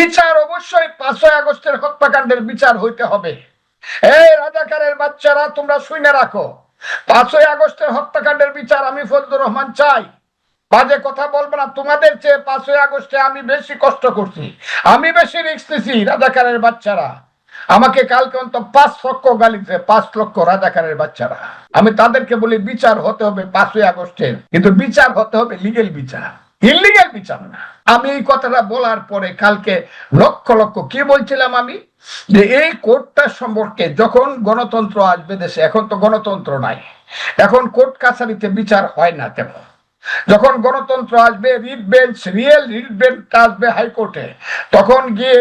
বিচার অবশ্যই পাঁচই আগস্টের হত্যাকাণ্ডের বিচার হইতে হবে। এই রাজাকারের বাচ্চারা, তোমরা শুনে রাখো। পাঁচই আগস্টের হত্যাকাণ্ডের বিচার আমি ফজলুর রহমান চাই। বাজে কথা বলব না, তোমাদের চেয়ে পাঁচই আগস্টে আমি বেশি কষ্ট করছি। আমি বেশি রিক্স রাজাকারের বাচ্চারা। আমাকে কালকে অন্ত পাঁচ লক্ষ গালিছে পাঁচ লক্ষ রাজাকারের বাচ্চারা। আমি তাদেরকে বলি, বিচার হতে হবে পাঁচই আগস্টের। কিন্তু বিচার হতে হবে লিগেল বিচার। ইলিগেল বিচার আমি এই কথাটা বলার পরে কালকে লক্ষ লক্ষ কি বলছিলাম আমি? যে এই কোর্টটা সম্পর্কে যখন গণতন্ত্র আসবে দেশে, এখন তো গণতন্ত্র নাই। এখন কোর্ট কাছারিতে বিচার হয় না তেমন। যখন গণতন্ত্র আসবে, writ bench, real writ bench আসবে হাইকোর্টে, তখন গিয়ে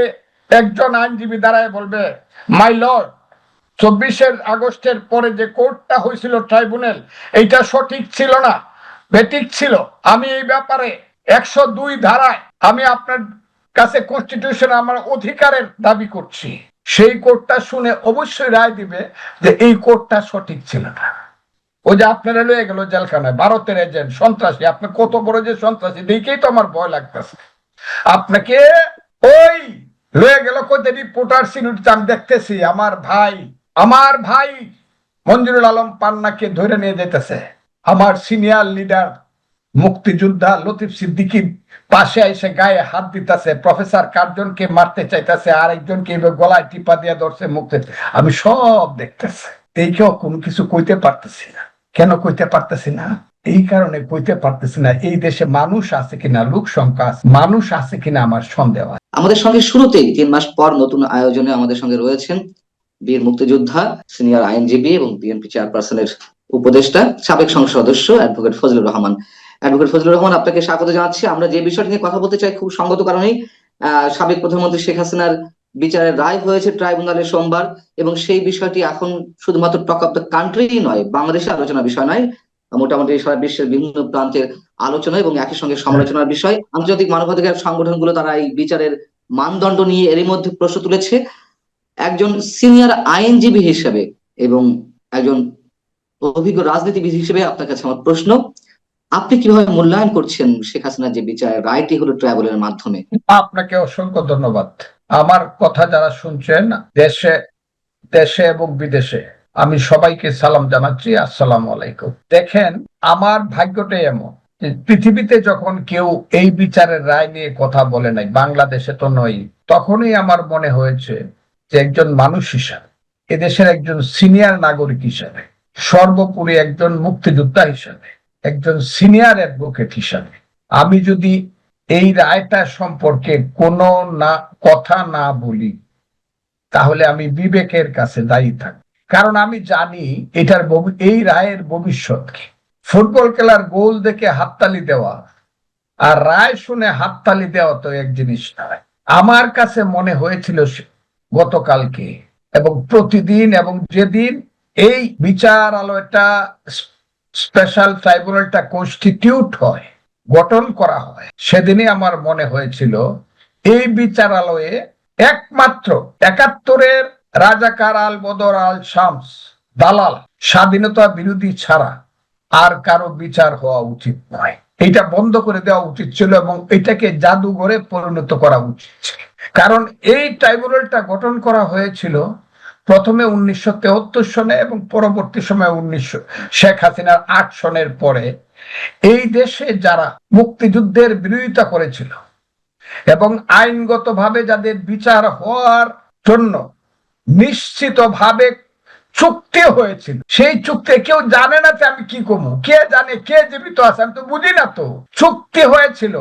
একজন আইনজীবী দাঁড়ায় বলবে, মাই লর্ড, চব্বিশের আগস্টের পরে যে কোর্টটা হয়েছিল ট্রাইব্যুনাল, এইটা সঠিক ছিল না, বেঠিক ছিল। আমি এই ব্যাপারে একশো দুই ধারায় আমি আপনার কাছে কনস্টিটিউশন আমার অধিকারের দাবি করছি। সেই কোর্টটা শুনে অবশ্যই রায় দিবে যে এই কোর্টটা সঠিক ছিল না। ওই যে আপনারা লয়ে গেল জেলখানায়, ভারতের এজেন্ট সন্ত্রাসী। আপনি কত বড় যে সন্ত্রাসী, দেখেই তো আমার ভয় লাগতেছে। আপনাকে ওই লয়ে গেল কোথায় রিপোর্টার সিনুট আমি দেখতেছি, আমার ভাই আমার ভাই মঞ্জুরুল আলম পান্নাকে ধরে নিয়ে যেতেছে। আমার সিনিয়র লিডার মুক্তিযোদ্ধা লতিফ সিদ্দিকির পাশে এসে গায়ে হাত দিতেছে। প্রফেসর কার্জনকে মারতে চাইতেছে আর একজনকে এভাবে গলায় টিপা দিয়ে ধরছে মুক্তি আমি সব দেখতেছি। এই কেউ কোনো কিছু কইতে পারতেছি না। কেন কইতে পারতেছি না? এই কারণে কইতে পারতেছি না, এই দেশে মানুষ আছে কিনা, লোক সংখ্যা মানুষ আছে কিনা আমার সন্দেহ আছে। আমাদের সঙ্গে শুরুতেই তিন মাস পর নতুন আয়োজনে আমাদের সঙ্গে রয়েছেন বীর মুক্তিযোদ্ধা, সিনিয়র আইনজীবী এবং বিএনপি চেয়ারপারসনের উপদেষ্টা, সাবেক সংসদ সদস্য, অ্যাডভোকেট ফজলুর রহমান। অ্যাডভোকেট ফজলুর রহমান আপনাকে স্বাগত জানাচ্ছি। আমরা যে বিষয়টি নিয়ে কথা বলতে চাই খুব সঙ্গত কারণেই সাবেক প্রধানমন্ত্রী শেখ হাসিনার বিচারের রায় হয়েছে ট্রাইব্যুনালে সোমবার এবং সেই বিষয়টি এখন শুধুমাত্র টক অফ দ্য কান্ট্রি নয়, বাংলাদেশের আলোচনা বিষয় নয়, মোটামুটি সারা বিশ্বের বিভিন্ন প্রান্তের আলোচনা এবং একই সঙ্গে সমালোচনার বিষয়। আন্তর্জাতিক মানবাধিকার সংগঠনগুলো তারা এই বিচারের মানদণ্ড নিয়ে এরই মধ্যে প্রশ্ন তুলেছে। একজন সিনিয়র আইনজীবী হিসেবে এবং একজন অভিজ্ঞ রাজনীতিবিদ হিসেবে আপনার কাছে আমার প্রশ্ন আপনি কীভাবে মূল্যায়ন করছেন শেখ হাসিনার যে বিচারের রায়টি হলো ট্রাইব্যুনালের মাধ্যমে। আপনাকে অসংখ্য ধন্যবাদ। আমার কথা যারা শুনছেন, দেশে দেশে এবং বিদেশে, আমি সবাইকে সালাম জানাচ্ছি। আসসালামু আলাইকুম। দেখেন, আমার ভাগ্যটাই এমন পৃথিবীতে যখন কেউ এই বিচারের রায় নিয়ে কথা বলে নাই, বাংলাদেশে তো নয় তখনই আমার মনে হয়েছে যে একজন মানুষ হিসাবে এদেশের একজন সিনিয়র নাগরিক হিসাবে, সর্বোপরি একজন মুক্তিযোদ্ধা হিসাবে একজন সিনিয়র অ্যাডভোকেট হিসাবে। আমি যদি এই রায়টা সম্পর্কে কোনো না, কথা না বলি, তাহলে আমি বিবেকের কাছে দায়ী থাকব। কারণ আমি জানি এটার এই রায়ের ভবিষ্যৎ কি ফুটবল খেলার গোল দেখে হাততালি দেওয়া আর রায় শুনে হাততালি দেওয়া তো এক জিনিস নয়। আমার কাছে মনে হয়েছিল গতকালকে এবং প্রতিদিন এবং যেদিন এই বিচার আলোটা স্পেশাল ট্রাইব্যুনালটা কনস্টিটিউট হয়, গঠন করা হয়। সেদিনই আমার মনে হয়েছিল, এই বিচারালয়ে একমাত্র একাত্তরের রাজাকার আল বদর আল শামস, দালাল, স্বাধীনতা বিরোধী ছাড়া আর কারও বিচার হওয়া উচিত নয়। এটা বন্ধ করে দেওয়া উচিত ছিল এবং এটাকে জাদুঘরে পরিণত করা উচিত ছিল। কারণ এই ট্রাইব্যুনালটা গঠন করা হয়েছিল প্রথমে উনিশশো তেহত্তর সনে এবং পরবর্তী সময় উনিশশো, শেখ হাসিনার আট সনের পরে এই দেশে যারা মুক্তিযুদ্ধের বিরোধিতা করেছিল এবং আইনগতভাবে যাদের বিচার হওয়ার জন্য নিশ্চিতভাবে চুক্তি হয়েছিল, সেই চুক্তি কেউ জানে না যে আমি কি করব। কে জানে কে জীবিত আছে আমি তো বুঝি না তো। চুক্তি হয়েছিল,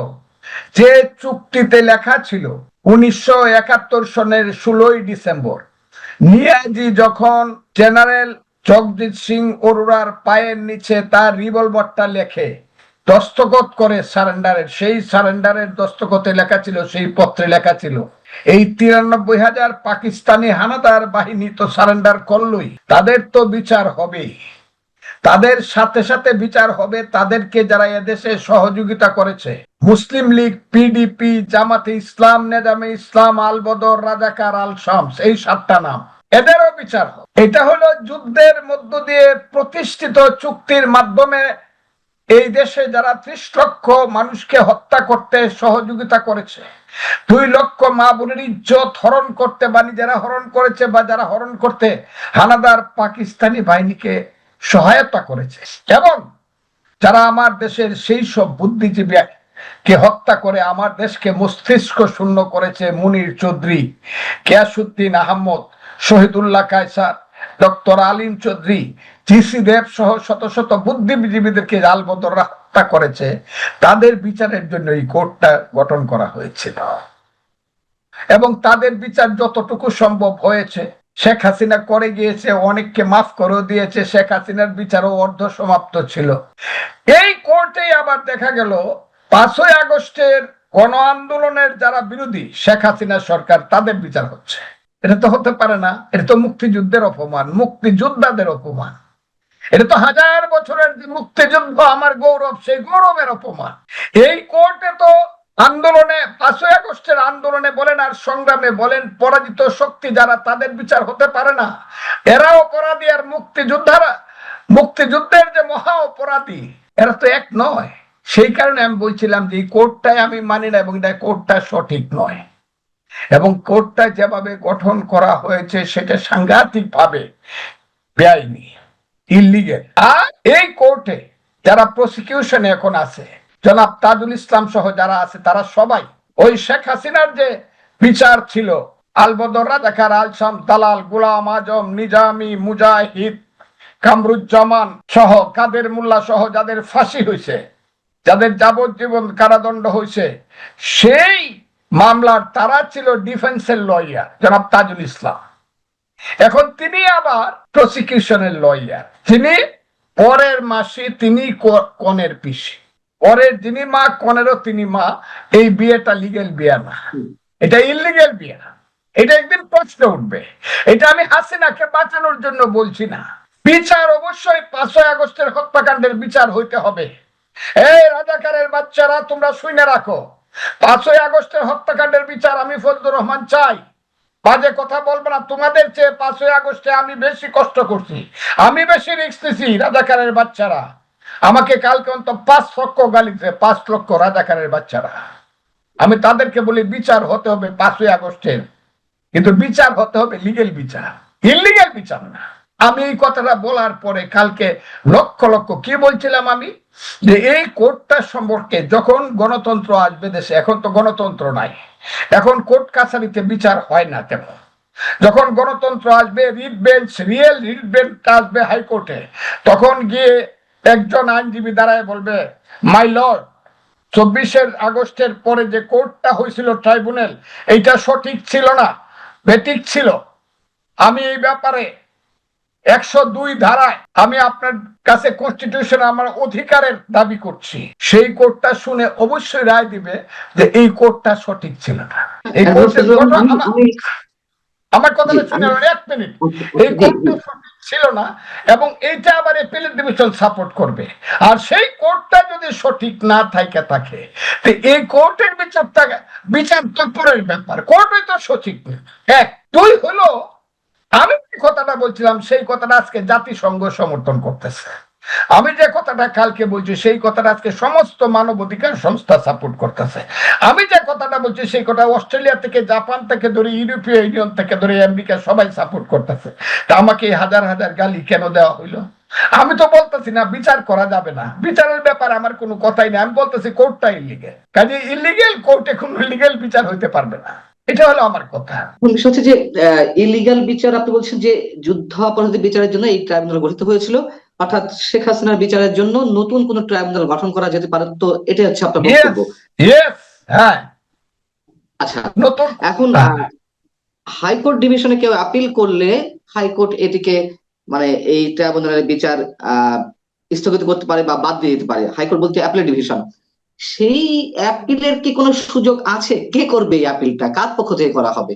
যে চুক্তিতে লেখা ছিল উনিশশো একাত্তর সনের ষোলোই ডিসেম্বর। নিয়াজি যখন জেনারেল জগজিৎ সিং অরোরার পায়ের নিচে তার রিভলভারটা লেখে, দস্তখত করে সারেন্ডারের, সেই সারেন্ডারের দস্তখতে লেখা ছিল, সেই পত্রে লেখা ছিল, এই তিরানব্বই হাজার পাকিস্তানি হানাদার বাহিনী তো সারেন্ডার করলই, তাদের তো বিচার হবেই। তাদের সাথে সাথে বিচার হবে তাদেরকে যারা এদেশে সহযোগিতা করেছে। মুসলিম লীগ পিডিপি জামাতে ইসলাম, নেজামে ইসলাম আল বদর রাজাকার আল শামস এই সাতটা নাম। এদেরও বিচার হবে। এটা হলো যুদ্ধের মধ্য দিয়ে প্রতিষ্ঠিত চুক্তির মাধ্যমে এই দেশে যারা ত্রিশ লক্ষ মানুষকে হত্যা করতে সহযোগিতা করেছে, দুই লক্ষ মা বোনের ইজ্জত হরণ করতে বা নিজেরা হরণ করেছে বা যারা হরণ করতে, হানাদার পাকিস্তানি বাহিনীকে সহায়তা করেছে। এবং যারা আমার দেশের সেই সব বুদ্ধিজীবী কে হত্যা করে আমার দেশকে মস্তিষ্ক শূন্য করেছে, মুনির চৌধুরী কেয়াসুদ্দিন আহমদ, শহীদুল্লাহ কায়সার, ডক্টর আলিম চৌধুরী জিসি দেব সহ শত শত বুদ্ধিজীবীদেরকে আলবদররা হত্যা করেছে, তাদের বিচারের জন্য এই কোর্টটা গঠন করা হয়েছিল। এবং তাদের বিচার যতটুকু সম্ভব হয়েছে শেখ হাসিনা করে গিয়েছে, অনেককে মাফ করেও দিয়েছে, শেখ হাসিনার বিচারও অর্ধ সমাপ্ত ছিল। এই কোর্টে আবার দেখা গেল, পাঁচই আগস্টের গণ আন্দোলনের যারা বিরোধী, শেখ হাসিনা সরকার, তাদের বিচার হচ্ছে। এটা তো হতে পারে না, এটা তো মুক্তিযুদ্ধের অপমান, মুক্তিযোদ্ধাদের অপমান। এটা তো হাজার বছরের মুক্তিযুদ্ধ, আমার গৌরব, সেই গৌরবের অপমান। এই কোর্টে তো আন্দোলনে, পাঁচই আগস্টের আন্দোলনে বলেন আর সংগ্রামে বলেন, পরাজিত শক্তি যারা তাদের বিচার হতে পারে না। এরা অপরাধী আর মুক্তিযোদ্ধারা। মুক্তিযুদ্ধের যে মহা অপরাধী, এরা তো এক নয়। সেই কারণে আমি বলছিলাম যে এই কোর্টটাই আমি মানি না এবং এটা কোর্টটা সঠিক নয়। এবং কোর্টটা যেভাবে গঠন করা হয়েছে, সেটা সাংঘাতিক ভাবে বেআইনি, ইলিগেল। আর এই কোর্টে যারা প্রসিকিউশনে এখন আছে জনাব তাজুল ইসলাম সহ যারা আছে, তারা সবাই ওই শেখ হাসিনার যে বিচার ছিল, আলবদর, রাজাকার, আলসাম, দালাল, গুলাম, আজম, নিজামি, মুজাহিদ, কামরুজ্জামান সহ, কাদের মোল্লা সহ যাদের ফাঁসি হয়েছে যাদের যাবজ্জীবন কারাদণ্ড হয়েছে সেই মামলার তারা ছিল ডিফেন্সের লয়ার, জনাব তাজুল ইসলাম। এখন তিনি আবার প্রসিকিউশনের লয়ার। তিনি পরের মাসে তিনি কনের পিসি। পরের যিনি মা কনেরও তিনি মা এই বিয়েটা লিগেল বিয়ে না। এটা ইলিগেল বিয়ে এটা একদিন প্রশ্ন উঠবে। এটা আমি হাসিনাকে বাঁচানোর জন্য বলছি না। বিচার অবশ্যই পাঁচই আগস্টের হত্যাকাণ্ডের বিচার হইতে হবে। এই রাজাকারের বাচ্চারা তোমরা শুনে রাখো। পাঁচই আগস্টের হত্যাকাণ্ডের বিচার আমি ফজলুর রহমান চাই। বাজে কথা বলব না তোমাদের চেয়ে পাঁচই আগস্টে আমি বেশি কষ্ট করছি। আমি বেশি রিক্স রাজাকারের বাচ্চারা। আমাকে কালকে অন্ত পাঁচ লক্ষ গালিছে পাঁচ লক্ষ রাজাকারের বাচ্চারা। আমি তাদেরকে বলি, বিচার হতে হবে পাঁচই আগস্টের। কিন্তু বিচার হতে হবে লিগেল বিচার। ইলিগেল বিচার না। আমি এই কথাটা বলার পরে কালকে লক্ষ লক্ষ, কি বলছিলাম আমি? যে এই কোর্টটা সম্পর্কে যখন গণতন্ত্র আসবে দেশে, এখন তো গণতন্ত্র নাই। এখন কোর্ট কাছারিতে বিচার হয় না তেমন যখন গণতন্ত্র আসবে, writ bench, real writ bench আসবে হাইকোর্টে, তখন গিয়ে একজন আইনজীবী দাঁড়ায় বলবে মাই লর্ড চব্বিশের আগস্টের পরে যে কোর্টটা হয়েছিল ট্রাইব্যুনাল এইটা সঠিক ছিল না বেঠিক ছিল। আমি এই ব্যাপারে একশো দুই ধারায় আমি আপনার কাছে কনস্টিটিউশন আমার অধিকারের দাবি করছি। সেই কোর্টটা শুনে অবশ্যই রায় দিবে যে এই কোর্টটা সঠিক ছিল না। এই কোর্টের আমি- ঘটনা- আমি- আমি- আমার কথাটা শুনে এক মিনিট। এই ছিল না এবং এইটা আবার এপিলেট ডিভিশন সাপোর্ট করবে। আর সেই কোর্টটা যদি সঠিক না থাকে থাকে তো এই কোর্টের বিচারটা বিচার তো পরের ব্যাপার। কোর্টই তো সঠিক না। এক দুই হলো আমি কথাটা বলছিলাম সেই কথাটা আজকে জাতিসংঘ সমর্থন করতেছে। আমি যে কথাটা কালকে বলছি, সেই কথাটা আজকে সমস্ত মানবাধিকার সংস্থা সাপোর্ট করতেছে। আমি যে কথাটা বলছি, সেই কথা অস্ট্রেলিয়া থেকে, জাপান থেকে ধরে, ইউরোপীয় ইউনিয়ন থেকে ধরে, আমেরিকা সবাই সাপোর্ট করতেছে। তা আমাকে হাজার হাজার গালি কেন দেওয়া হইল? আমি তো বলতেছি না, বিচার করা যাবে না। বিচারের ব্যাপারে আমার কোনো কথাই নেই। আমি বলতেছি কোর্টটা ইলিগেল কাজে ইলিগেল কোর্টে কোনো লিগেল বিচার হইতে পারবে না। এটা হলো আমার কথা। যে ইলিগাল বিচার আপনি বলছেন যে যুদ্ধ অপরাধী বিচারের জন্য এই ট্রাইব্যুনাল গঠিত হয়েছিল। অর্থাৎ শেখ হাসিনার বিচারের জন্য নতুন কোন ট্রাইব্যুনাল গঠন করা যেতে পারে তো এটাই হচ্ছে আপনার বক্তব্য। হ্যাঁ। আচ্ছা এখন হ্যাঁ। হাইকোর্ট ডিভিশনে কেউ আপিল করলে হাইকোর্ট এটিকে মানে এই ট্রাইব্যুনালের বিচার আহ স্থগিত করতে পারে বা বাদ দিয়ে দিতে পারে হাইকোর্ট বলতে অ্যাপিল ডিভিশন সেই অ্যাপিলের কি কোনো সুযোগ আছে? কে করবে এই অ্যাপিলটা কার পক্ষ থেকে করা হবে?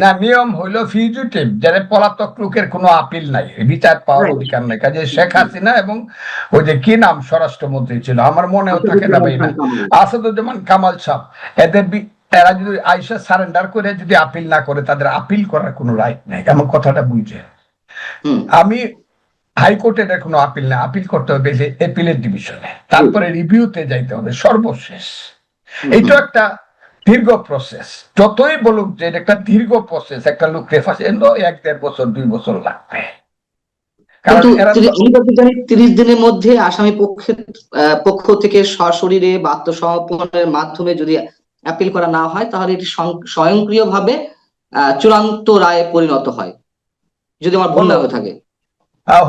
না নিয়ম হইল ফিউজিটিভ যারা পলাতক লোকের কোনো আপিল নাই বিচার পাওয়ার অধিকার নাই। কাজে শেখ হাসিনা এবং ওই যে কি নাম স্বরাষ্ট্রমন্ত্রী ছিল আমার মনেও থাকে না ভাই না। আসাদুজ্জামান কামাল সাহ এদের এরা যদি আইসা সারেন্ডার করে যদি আপিল না করে তাদের আপিল করার কোনো রাইট নাই এমন কথাটা বুঝে। আমি হাইকোর্টের কোনো আপিল না আপিল করতে হবে এপিলের ডিভিশনে তারপরে রিভিউতে যাইতে হবে সর্বশেষ। এইটা একটা দীর্ঘ প্রসেস যতই বলুক যে এটা একটা দীর্ঘ প্রসেস একটা লোক রেফাস এক দেড় বছর দুই বছর লাগবে। তিরিশ দিনের মধ্যে আসামি পক্ষের পক্ষ থেকে সশরীরে বা আত্মসমর্পণের মাধ্যমে যদি অ্যাপিল করা না হয় তাহলে এটি স্বয়ংক্রিয়ভাবে চূড়ান্ত রায়ে পরিণত হয়। যদি আমার ভুল না হয়ে থাকে।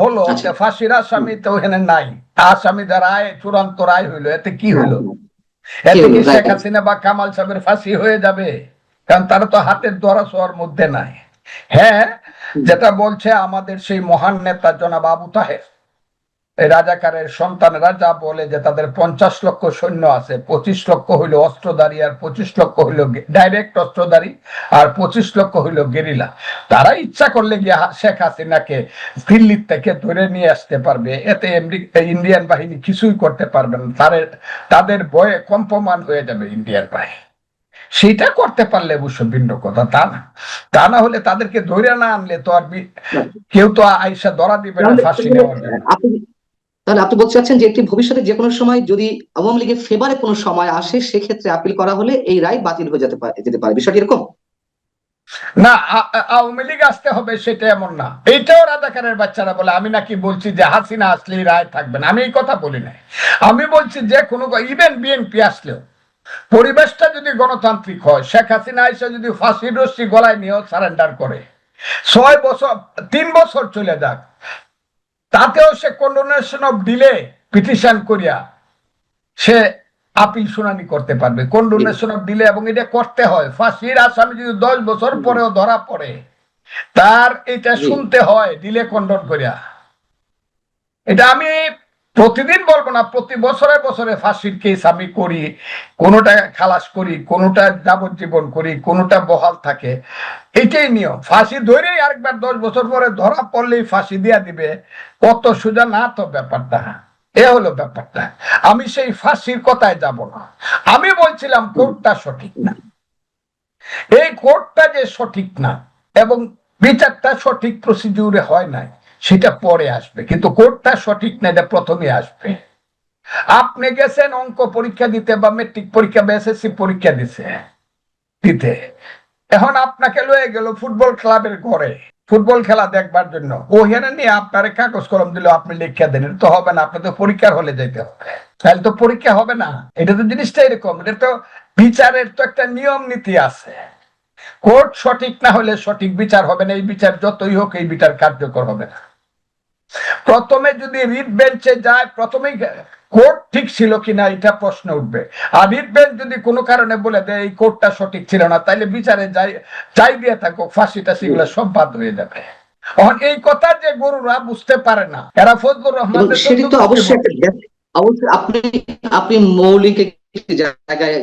হলো আচ্ছা। ফাঁসির আসামি তো এখানে নাই। আসামি রায় চূড়ান্ত রায় হইল। এতে কি হলো এতে কি শেখ হাসিনা বা কামাল সাহেবের ফাঁসি হয়ে যাবে? কারণ তারা তো হাতের দ্বারা সোয়ার মধ্যে নাই। হ্যাঁ যেটা বলছে আমাদের সেই মহান নেতা জনাব আবু তাহের। রাজাকারের সন্তানেরা যা বলে যে তাদের পঞ্চাশ লক্ষ সৈন্য আছে পঁচিশ লক্ষ হইল অস্ত্রধারী আর পঁচিশ লক্ষ হইল ডাইরেক্ট অস্ত্রধারী আর পঁচিশ লক্ষ হইল গেরিলা। তারা ইচ্ছা করলে গিয়ে শেখ হাসিনাকে দিল্লির থেকে ধরে নিয়ে আসতে পারবে। এতে ইন্ডিয়ান বাহিনী কিছুই করতে পারবে না। তাদের তাদের বয়ে কম্পমান হয়ে যাবে ইন্ডিয়ান বাহিনী সেটা করতে পারলে অবশ্য ভিন্ন কথা তা না। তা না হলে তাদেরকে ধরে না আনলে তো আর কেউ তো আইসা ধরা দিবে না ফাঁসি নেওয়ার জন্য। তাহলে আপনি বলতে চাচ্ছেন যে একটি ভবিষ্যতে যে কোনো সময় যদি আওয়ামী লীগের ফেভারে কোনো সময় আসে, সেক্ষেত্রে আপিল করা হলে এই রায় বাতিল হয়ে যেতে পারে যেতে পারে। বিষয়টি এরকম? না আওয়ামী লীগ আসতে হবে সেটা এমন না। রাজাকারের বাচ্চারা বলে, আমি নাকি বলছি যে হাসিনা আসলেই রায় থাকবে না। আমি এই কথা বলি আমি বলছি যে কোনো ইভেন বিএনপি আসলেও, পরিবেশটা যদি গণতান্ত্রিক হয়, শেখ হাসিনা এসে যদি ফাঁসির রশ্মি গলায় নিয়েও সারেন্ডার করে, ছয় বছর, তিন বছর চলে যাক তাতেও সে কন্ডোনেশন অফ ডিলে পিটিশন করিয়া সে আপিল শুনানি করতে পারবে। কন্ডোনেশন অফ ডিলে এবং এটা করতে হয়। ফাঁসির আসামি যদি দশ বছর পরেও ধরা পড়ে তার এটা শুনতে হয় ডিলে কন্ডন করিয়া। এটা আমি প্রতিদিন বলব না, প্রতি বছরে বছরে ফাঁসির কেস আমি করি, কোনোটা খালাস করি, কোনোটা যাবজ্জীবন করি, কোনোটা বহাল থাকে। এটাই নিয়ম। ফাঁসি ধরেই আরেকবার দশ বছর পরে ধরা পড়লেই ফাঁসি দিয়া দিবে। কত সোজা না তো ব্যাপারটা। এ হলো ব্যাপারটা। আমি সেই ফাঁসির কথায় যাব না। আমি বলছিলাম, কোর্টটা সঠিক না। এই কোর্টটা যে সঠিক না, এবং বিচারটা সঠিক প্রসিডিউরে হয় নাই সেটা পরে আসবে, কিন্তু কোর্টটা সঠিক না, এটা প্রথমে আসবে। আপনি গেছেন, অঙ্ক পরীক্ষা দিতে বা মেট্রিক পরীক্ষা বা এসএসসি পরীক্ষা দিতে দিতে। এখন আপনাকে লয়ে গেল ফুটবল ক্লাবের ঘরে। ফুটবল খেলা দেখবার জন্য। ওখানে নিয়ে আপনার কাগজ কলম দিল, আপনি লেখা দেন তো হবে না আপনি তো পরীক্ষার হলে যেতে হবে। তাহলে তো পরীক্ষা হবে না, এটা তো জিনিসটা এরকম, এটা তো বিচারের তো একটা নিয়ম নীতি আছে। কোর্ট সঠিক না হলে সঠিক বিচার হবে না এই বিচার যতই হোক এই বিচার কার্যকর হবে না। প্রথমে যদি রিট বেঞ্চে যায় প্রথমেই কোর্ট ঠিক ছিল কিনা এটা প্রশ্ন উঠবে। আর রিট বেঞ্চ যদি কোনো কারণে বলে দেয় এই কোর্টটা সঠিক ছিল না তাইলে বিচারে যাই যাই দিয়ে থাকো ফাঁসি টাসি গুলো সব বাদ হয়ে যাবে। এই কথা যে গরুরা বুঝতে পারে না এরা ফজলুর রহমান সেটি তো অবশ্যই অবশ্যই আপনি আপনি মৌলিক জায়গায়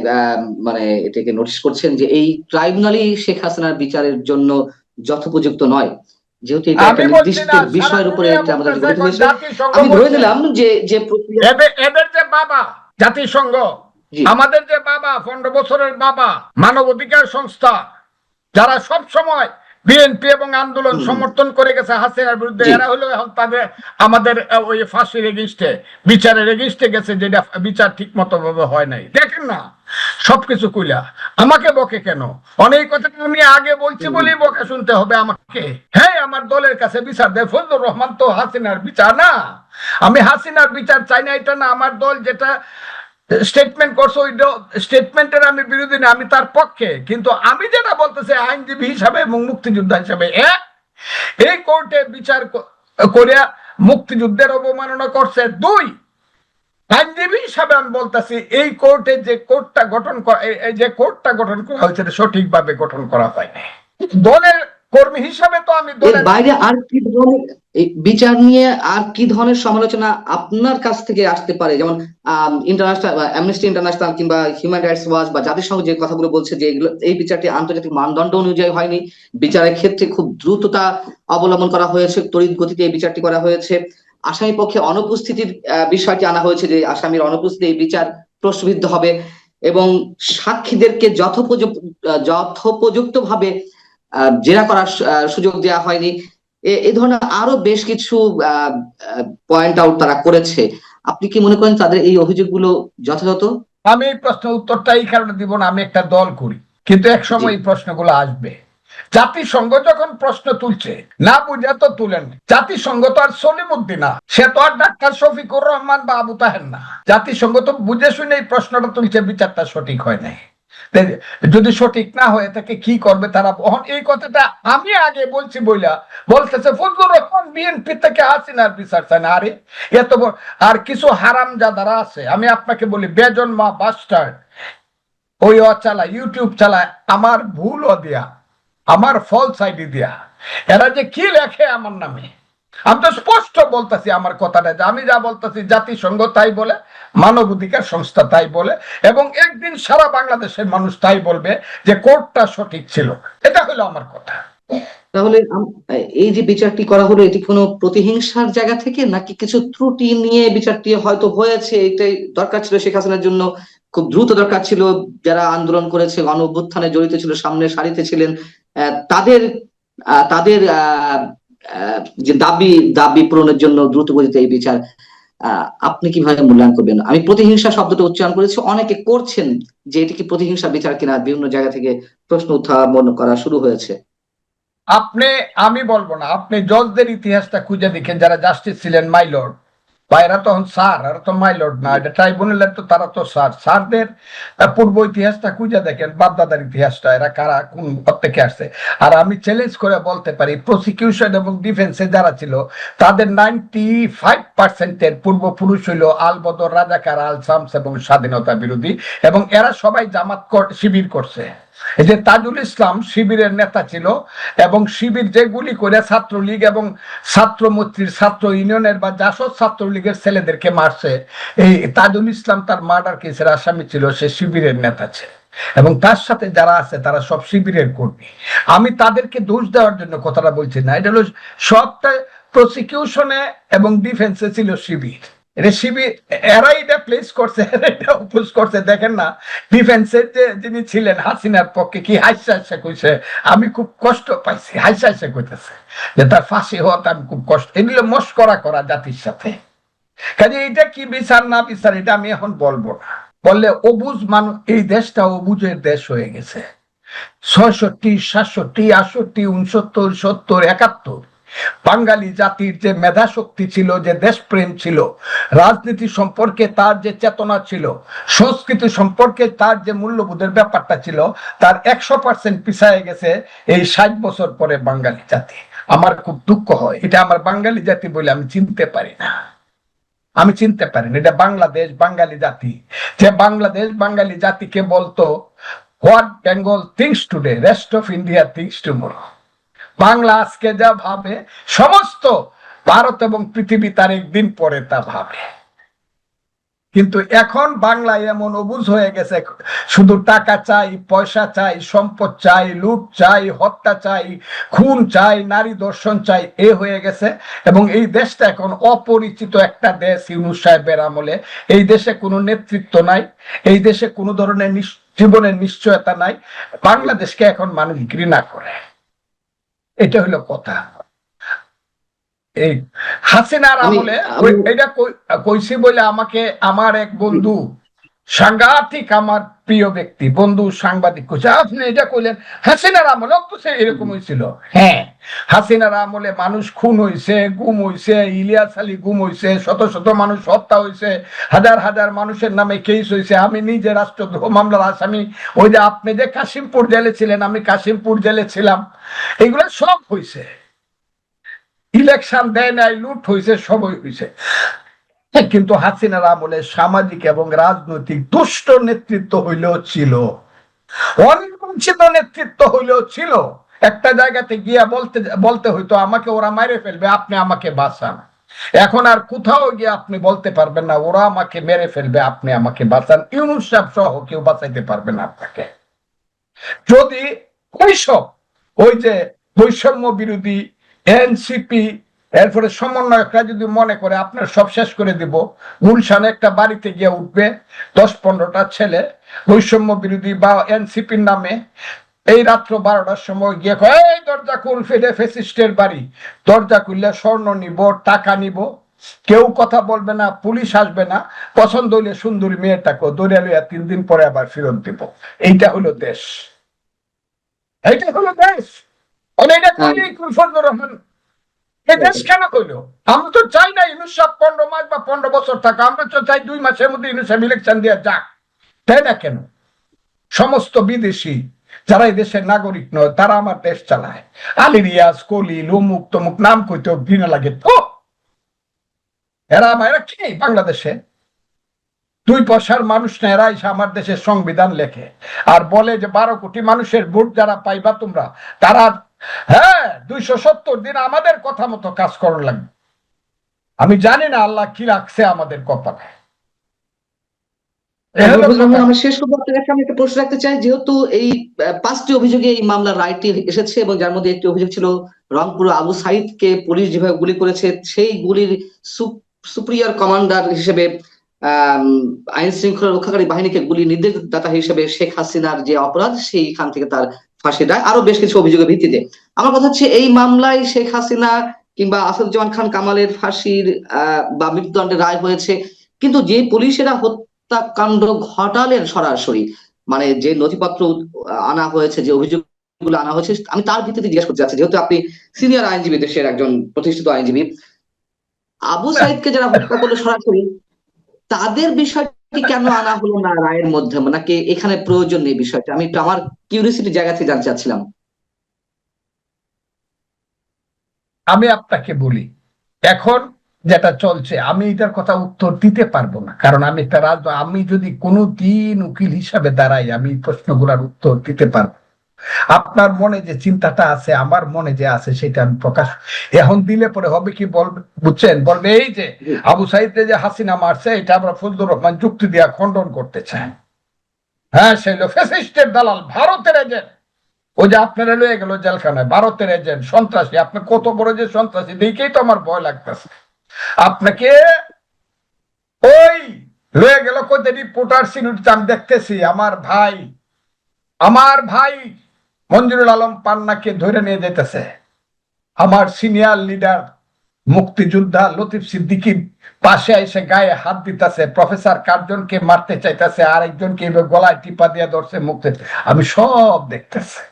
মানে এটাকে নোটিশ করছেন যে এই ট্রাইব্যুনালই শেখ হাসিনার বিচারের জন্য যথোপযুক্ত নয়। যেহেতু এটা একটা নির্দিষ্ট বিষয়ের উপরে আমাদের গঠিত হয়েছে আমি ধরে নিলাম যে যে এদের যে বাবা জাতিসংঘ আমাদের যে বাবা পনেরো বছরের বাবা মানব অধিকার সংস্থা যারা সব সময় বিএনপি এবং আন্দোলন সমর্থন করে গেছে হাসিনার বিরুদ্ধে। এরা হলো এখন তাদের আমাদের ওই ফাঁসির এগেনস্টে বিচারের এগেনস্টে গেছে যেটা বিচার ঠিক মতো ভাবে হয় নাই। দেখেন না সবকিছু কইলা। আমাকে বকে কেন? অনেক কথা আমি আগে বলছি। বলেই বকে শুনতে হবে আমাকে। হ্যাঁ আমার দলের কাছে বিচার দেয়। ফজলুর রহমান তো হাসিনার বিচার না। আমি হাসিনার বিচার চাই না এটা না আমার দল যেটা স্টেটমেন্ট করছে স্টেটমেন্টের আমি বিরোধী না, আমি তার পক্ষে। কিন্তু আমি যেটা বলতেছি, আইনজীবী হিসাবে এবং মুক্তিযোদ্ধা হিসাবে এই কোর্টে বিচার করিয়া মুক্তিযুদ্ধের অবমাননা করছে দুই। আইনজীবী হিসাবে আমি বলতেছি, এই কোর্টে যে কোর্টটা গঠন যে কোর্টটা গঠন করা হয়েছে সঠিকভাবে গঠন করা হয়নি। দলের কর্মী হিসাবে তো আমি এর বাইরে আর কি ধরনের বিচার নিয়ে আর কি ধরনের সমালোচনা আপনার কাছ থেকে আসতে পারে? যেমন ইন্টারন্যাশনাল অ্যামনেস্টি ইন্টারন্যাশনাল কিংবা হিউম্যান রাইটস ওয়াচ বা জাতিসংঘ যে কথাগুলো বলছে যে এগুলো এই বিচারটি আন্তর্জাতিক মানদণ্ড অনুযায়ী হয়নি। বিচারের ক্ষেত্রে খুব দ্রুততা অবলম্বন করা হয়েছে তড়িৎ গতিতে এই বিচারটি করা হয়েছে। আসামি পক্ষে অনুপস্থিতির বিষয়টি আনা হয়েছে যে আসামির অনুপস্থিতি এই বিচার প্রশ্নবিদ্ধ হবে এবং সাক্ষীদেরকে যথোপযুক্ত যথোপযুক্ত ভাবে জেরা করার সুযোগ দেওয়া হয়নি। এ- ধরনের আরও বেশ কিছু পয়েন্ট আউট তারা করেছে। আপনি কি মনে করেন তাদের এই অভিযোগগুলো যথাযথ? আমি এই প্রশ্নের উত্তরটা এই কারণে দিব না আমি একটা দল করি। কিন্তু এক সময় এই প্রশ্নগুলো আসবে। জাতিসংঘ যখন প্রশ্ন তুলছে না বুঝে তো তুলেন। জাতিসংঘ তো আর সলিমুদ্দিন না। সে তো আর ডাক্তার শফিকুর রহমান বা আবু তাহের না। জাতিসংঘ তো বুঝে শুনে এই প্রশ্নটা তুলছে বিচারটা সঠিক হয় নাই। যদি সঠিক না হয়ে থাকে কি করবে তারা? বহন এই কথাটা আমি আগে বলছি বইলা। বলতেছে ফজলুর রহমান বিএনপি থেকে হাসিনার বিচার চায় না। আরে, এত আর কিছু হারাম যাদারা আছে। আমি আপনাকে বলি, বেজন মা বাস্টার্ড ওই অ চালায় ইউটিউব চালায়, আমার ভুল দিয়া, আমার ফলস আইডি দিয়া। এরা যে কি লেখে আমার নামে? আমি তো স্পষ্ট বলতেছি আমার কথাটা আমি যা বলতেছি জাতিসংঘ তাই বলে, মানব অধিকার সংস্থা তাই বলে, এবং একদিন সারা বাংলাদেশের মানুষ তাই বলবে যে কোর্টটা সঠিক ছিল। এটা হলো আমার কথা। তাহলে এই যে বিচারটি করা হলো, এটি কোনো প্রতিহিংসার জায়গা থেকে, নাকি কিছু ত্রুটি নিয়ে বিচারটি হয়তো হয়েছে? এটাই দরকার ছিল শেখ হাসিনার জন্য, খুব দ্রুত দরকার ছিল। যারা আন্দোলন করেছে গণ অভ্যুত্থানে জড়িত ছিল, সামনে সারিতে ছিলেন তাদের তাদের যে দাবি দাবি পূরণের জন্য দ্রুত গতিতে এই বিচার আপনি কীভাবে মূল্যায়ন করবেন? আমি প্রতিহিংসা শব্দটা উচ্চারণ করেছি। অনেকে করছেন যে এটি কি প্রতিহিংসা বিচার কিনা, বিভিন্ন জায়গা থেকে প্রশ্ন উত্থাপন করা শুরু হয়েছে। আপনি, আমি বলব না, আপনি জজদের ইতিহাসটা খুঁজে দেখেন, যারা জাস্টিস ছিলেন মাইলর্ড তখন স্যার এরা তো মাইলর্ড না এটা তো তারা তো স্যার। স্যারদের আহ, পূর্ব ইতিহাসটা খুঁজে দেখেন বাপদাদার ইতিহাসটা এরা কারা কোন আসছে। আর আমি চ্যালেঞ্জ করে বলতে পারি প্রসিকিউশন এবং ডিফেন্সে যারা ছিল তাদের নাইনটি ফাইভ পার্সেন্টের পূর্বপুরুষ হইল আলবদর রাজাকার আল শামস এবং স্বাধীনতা বিরোধী এবং এরা সবাই জামাত শিবির করছে। এই যে তাজুল ইসলাম শিবিরের নেতা ছিল এবং শিবির যে গুলি করে ছাত্রলীগ এবং ছাত্র মৈত্রীর ছাত্র ইউনিয়নের বা জাসদ ছাত্রলীগের ছেলেদেরকে মারছে, এই তাজুল ইসলাম তার মার্ডার কেসের আসামি ছিল, সে শিবিরের নেতা ছিল। এবং তার সাথে যারা আছে তারা সব শিবিরের কর্মী। আমি তাদেরকে দোষ দেওয়ার জন্য কথাটা বলছি না, এটা হলো সবটা প্রসিকিউশনে এবং ডিফেন্সে ছিল শিবির। শিবির এরা এটা প্লেস করছে এটা করছে। দেখেন না ডিফেন্সের যে যিনি ছিলেন, হাসিনার পক্ষে কি হাসা হাসা কইছে, আমি খুব কষ্ট পাইছি, হাসা হাসা কইতেছে যে তার ফাঁসি হওয়াতে আমি খুব কষ্ট এগুলো মস্করা করা জাতির সাথে। কাজে এটা কি বিচার না বিচার, এটা আমি এখন বলব না। বললে অবুজ মানুষ এই দেশটা অবুজের দেশ হয়ে গেছে। ছয়ষট্টি, সাতষট্টি, আটষট্টি, উনসত্তর, সত্তর, একাত্তর। বাঙালি জাতির যে মেধা শক্তি ছিল, যে দেশপ্রেম ছিল, রাজনীতি সম্পর্কে তার যে চেতনা ছিল, সংস্কৃতি সম্পর্কে তার যে মূল্যবোধের ব্যাপারটা ছিল, তার একশো পার্সেন্ট পিছায় গেছে এই ষাট বছর পরে বাঙালি জাতি। আমার খুব দুঃখ হয়। এটা আমার বাঙালি জাতি বলে আমি চিনতে পারি না। আমি চিনতে পারি না। এটা বাংলাদেশ বাঙালি জাতি। যে বাংলাদেশ বাঙালি জাতিকে বলতো what Bengal thinks today rest of India thinks tomorrow Bangla আজকে যা ভাবে, সমস্ত ভারত এবং পৃথিবী তার একদিন পরে তা ভাবে। কিন্তু এখন বাংলায় এমন অবুঝ হয়ে গেছে, শুধু টাকা চাই, পয়সা চাই, সম্পদ চাই, লুট চাই, হত্যা চাই, খুন চাই, নারী দর্শন চাই, এ হয়ে গেছে। এবং এই দেশটা এখন অপরিচিত একটা দেশ, ইউনুস সাহেবের আমলে। এই দেশে কোনো নেতৃত্ব নাই, এই দেশে কোনো ধরনের জীবনের নিশ্চয়তা নাই। বাংলাদেশকে এখন মানুষ ঘৃণা করে। এটা হলো কথা। এই হাসিনার আমি- আমলে আমি- এটা কই- কইছি বলে আমাকে আমার এক বন্ধু সাংঘাতিক আমার প্রিয় ব্যক্তি বন্ধু সাংবাদিক কইছে আপনি এটা কইলেন হাসিনার আমলে সে এরকম হয়েছিল হ্যাঁ। হাসিনার আমলে মানুষ খুন হইছে গুম হইছে ইলিয়াস আলী গুম হইছে শত শত মানুষ হত্যা হইছে হাজার হাজার মানুষের নামে কেস হয়েছে আমি নিজে রাষ্ট্রদ্রোহ মামলার আসামি ওই যে আপনি যে কাশিমপুর জেলে ছিলেন আমি কাশিমপুর জেলে ছিলাম এগুলো সব হইছে। ইলেকশন দেয় নাই লুট হয়েছে সবই হয়েছে কিন্তু হাসিনার আমলে সামাজিক এবং রাজনৈতিক দুষ্ট নেতৃত্ব হইলেও ছিল। অনির্বাচিত নেতৃত্ব হইলেও ছিল। একটা জায়গাতে গিয়া বলতে বলতে হইতো, আমাকে ওরা মারে ফেলবে, আপনি আমাকে বাঁচান। এখন আর কোথাও গিয়ে আপনি বলতে পারবেন না, ওরা আমাকে মেরে ফেলবে, আপনি আমাকে বাঁচান। ইউনুস সহ কেউ বাঁচাইতে পারবে না আপনাকে। যদি ওইসব, ওই যে বৈষম্য বিরোধী, এনসিপি এরপরে সমন্বয়করা যদি মনে করে আপনার সব শেষ করে দিব গুলশানে একটা বাড়িতে গিয়ে উঠবে দশ পনেরোটা ছেলে বৈষম্য বিরোধী বা এনসিপির নামে এই রাত্র বারোটার সময় গিয়ে কয় এই দরজা খুল ফেলে ফেসিস্টের বাড়ি। দরজা খুললে স্বর্ণ নিব টাকা নিব। কেউ কথা বলবে না পুলিশ আসবে না। পছন্দ হইলে সুন্দরী মেয়েটাকে দৌড়ে লইয়া তিন দিন পরে আবার ফেরত দিব। এইটা হলো দেশ। এইটা হলো দেশ। আর এটা রহমান। দেশ কেন কইলো আমরা তো চাই না ইনুস পনেরো মাস বা পনেরো বছর থাকা আমরা তো চাই দুই মাসের মধ্যে ইনুস সাহেব ইলেকশন দিয়ে যাক। তাই না কেন? সমস্ত বিদেশি যারা এই দেশের নাগরিক নয়, তারা আমার দেশ চালায়। আলী রিয়াজ কলিল তমুক, নাম কইতেও ঘৃণা লাগে। তো এরা আমার এরা কি বাংলাদেশে? দুই পয়সার মানুষ না, এরা এসে আমার দেশের সংবিধান লেখে। আর বলে যে বারো কোটি মানুষের ভোট যারা পাইবা তোমরা, তারা হ্যাঁ দুইশো সত্তর দিন আমাদের কথা মতো কাজ করার লাগবে আমি জানি না আল্লাহ কি রাখছে আমাদের কপালে রহমান, কথা। আমরা শেষ করব আপনার কাছে একটা প্রশ্ন রাখতে চাই যেহেতু এই পাঁচটি অভিযোগে এই মামলার রায়টি এসেছে এবং যার মধ্যে একটি অভিযোগ ছিল রংপুর আবু সাইদকে পুলিশ যেভাবে গুলি করেছে সেই গুলির সুপ্রিয়ার কমান্ডার হিসেবে আইন শৃঙ্খলা রক্ষাকারী বাহিনীকে গুলি নির্দেশদাতা হিসেবে শেখ হাসিনার যে অপরাধ সেইখান থেকে তার ফাঁসি দেয়। আরও বেশ কিছু অভিযোগের ভিত্তিতে। আমার কথা হচ্ছে, এই মামলায় শেখ হাসিনা কিংবা আসাদুজ্জামান খান কামালের ফাঁসির বা মৃত্যুদণ্ডের রায় হয়েছে। কিন্তু যে পুলিশেরা হত্যাকাণ্ড ঘটালেন সরাসরি মানে যে নথিপত্র আনা হয়েছে, যে অভিযোগগুলো আনা হয়েছে, আমি তার ভিত্তিতে জিজ্ঞেস করতে চাচ্ছি। যেহেতু আপনি সিনিয়র আইনজীবী, দেশের একজন প্রতিষ্ঠিত আইনজীবী। আবু সাইদকে যারা হত্যা করল সরাসরি, তাদের বিষয়টি কেন আনা হলো না রায়ের মধ্যে? নাকি এখানে প্রয়োজন নেই বিষয়টা? আমি একটু আমার কিউরিয়াসিটি জায়গা থেকে জানতে চাচ্ছিলাম। আমি আপনাকে বলি, এখন যেটা চলছে, আমি এটার কথা উত্তর দিতে পারব না। কারণ আমি একটা রাজ আমি যদি কোনো দিন উকিল হিসাবে দাঁড়াই, আমি প্রশ্নগুলোর উত্তর দিতে পারব। আপনার মনে যে চিন্তাটা আছে, আমার মনে যে আছে, সেটা আমি প্রকাশ এখন দিলে পরে হবে কি বলবে বুঝছেন? বলবে এই যে আবু সাইদে যে হাসিনা মারছে, এটা আমরা ফজলুর রহমান যুক্তি দিয়া খণ্ডন করতে চাই। হ্যাঁ সেই লোক ফেসিস্টের দালাল, ভারতের এজেন্ট ওই যে আপনারা লয়ে গেল জেলখানায়, ভারতের এজেন্ট সন্ত্রাসী। আপনি কত বড় যে সন্ত্রাসী, দেখেই তো আমার ভয় লাগতেছে। আপনাকে ওই লয়ে গেল কোথায় রিপোর্টার সিনিয়র আমি দেখতেছি, আমার ভাই আমার ভাই মঞ্জুরুল আলম পান্নাকে ধরে নিয়ে যেতেছে। আমার সিনিয়র লিডার, মুক্তিযোদ্ধা লতিফ সিদ্দিকি পাশে এসে গায়ে হাত দিতেছে, প্রফেসর কার্জনকে মারতে চাইতেছে আর একজনকে এভাবে গলায় টিপা দিয়ে ধরছে মুক্তি আমি সব দেখতেছি।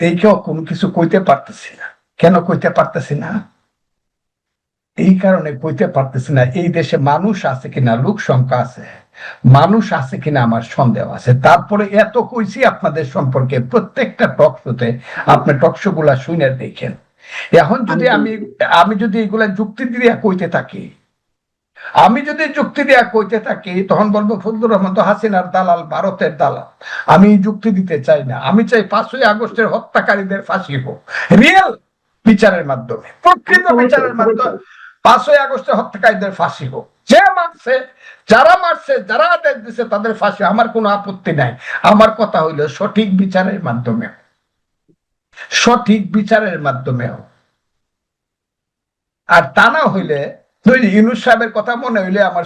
এই কেউ কোনো কিছু কইতে পারতেছি না। কেন কইতে পারতেছি না? এই কারণে কইতে পারতেছি না, এই দেশে মানুষ আছে কিনা, লোক সংখ্যা আছে। মানুষ আছে কিনা আমার সন্দেহ আছে। তারপরে এত কইছি আপনাদের সম্পর্কে প্রত্যেকটা টক শোতে আপনি টক শো গুলা শুনে দেখেন। এখন যদি আমি আমি যদি এগুলা যুক্তি দিয়ে কইতে থাকি আমি যদি যুক্তি দিয়ে কইতে থাকি তখন বলব ফজলুর রহমান তো হাসিনার দালাল ভারতের দালাল। আমি যুক্তি দিতে চাই না। আমি চাই পাঁচই আগস্টের হত্যাকারীদের ফাঁসি হোক। রিয়েল বিচারের মাধ্যমে প্রকৃত বিচারের মাধ্যমে পাঁচই আগস্টের হত্যাকারীদের ফাঁসি হোক। যে মারছে, যারা মারছে, যারা আদেশ দিছে, তাদের ফাঁসি। আমার কোনো আপত্তি নাই। আমার কথা হইল সঠিক বিচারের মাধ্যমে সঠিক বিচারের মাধ্যমে আর তা না হইলে ইউনুস সাহেবের কথা মনে হইলে আমার